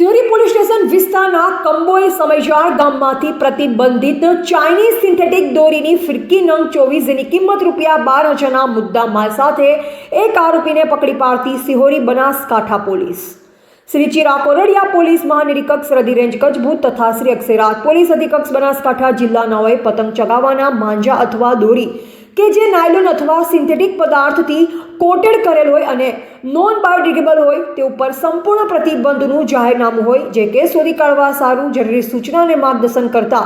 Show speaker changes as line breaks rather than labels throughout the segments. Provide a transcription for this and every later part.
Siyori police station વિસ્તારના કંબોઈ સમયજાળ ગામમાંથી પ્રતિબંધિત ચાઇનીઝ સિન્થેટિક દોરીની ફિરકી નંગ ચોવીસ જેની કિંમત રૂપિયા બાર હજારના મુદ્દા માલ સાથે એક આરોપીને પકડી પાડતી સિહોરી બનાસકાંઠા પોલીસ. શ્રી ચિરા કોરડિયા પોલીસ મહાનિરીક્ષક સરહદી રેન્જ કચ્છભૂત તથા શ્રી અક્ષયરાજ પોલીસ અધિકક્ષ બનાસકાંઠા જિલ્લાનાઓએ પતંગ ચગાવવાના માંજા અથવા દોરી કે જે નાયલોન અથવા સિન્થેટિક પદાર્થથી કોટેડ કરેલ હોય અને નોન બાયોડિગ્રેડેબલ હોય તે ઉપર સંપૂર્ણ પ્રતિબંધનું જાહેરનામું હોય જે કે શોધી કાઢવા સારું જરૂરી સૂચના અને માર્ગદર્શન કરતા.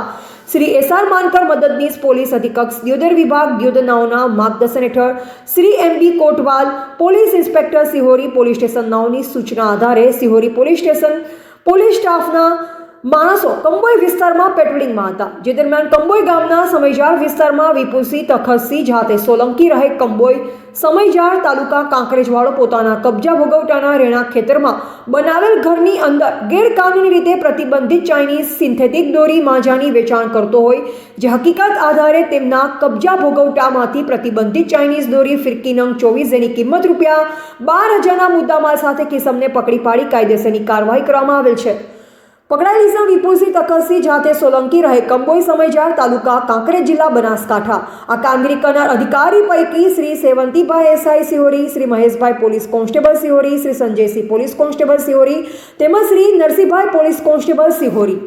શ્રી એસઆર માનકર મદદનીશ પોલીસ અધિકક્ષ દ્યોદર વિભાગ દ્યોદનાઓના માર્ગદર્શન હેઠળ Shri M B Kotwal, police inspector Sihori police station નાઓની સૂચના આધારે સિહોરી પોલીસ સ્ટેશન, પોલીસ સ્ટાફના માણસો કંબોઈ વિસ્તારમાં પેટ્રોલિંગમાં હતા. જે દરમિયાન કંબોઈ ગામના સમયજાળ વિસ્તારમાં વિપુલસિંહ તખતસિંહ જાતે સોલંકી રહે કંબોઈ. સમયજાળ તાલુકા કાંકરેજવાળો પોતાના કબજા ભોગવટાના રહેણાંક ખેતરમાં બનાવેલ ઘરની અંદર ગેરકાનૂની રીતે પ્રતિબંધિત ચાઇનીઝ સિન્થેટિક દોરી માંજાની વેચાણ કરતો હોય, જે હકીકત આધારે તેમના કબજા ભોગવટામાંથી પ્રતિબંધિત ચાઇનીઝ દોરી ફિરકી નંગ ચોવીસ જેની કિંમત રૂપિયા બાર હજારના મુદ્દામાલ સાથે કિસમને પકડી પાડી કાયદેસરની કાર્યવાહી કરવામાં આવેલ છે. પકડાયેલ ઇસમ વિપુલસિંહ તકરસિંહ જાતે સોલંકી રહે. કંબોઈ સમયજાળ તાલુકા કાંકરેજ જિલ્લા બનાસકાંઠા. આ કામગીરી કરનાર અધિકારી પૈકી Shri Sevantibhai SI Sihori, Shri Maheshbhai police constable Sihori, Shri Sanjaysinh police constable Sihori તેમજ શ્રી નરસિંહભાઈ પોલીસ કોન્સ્ટેબલ સિહોરી.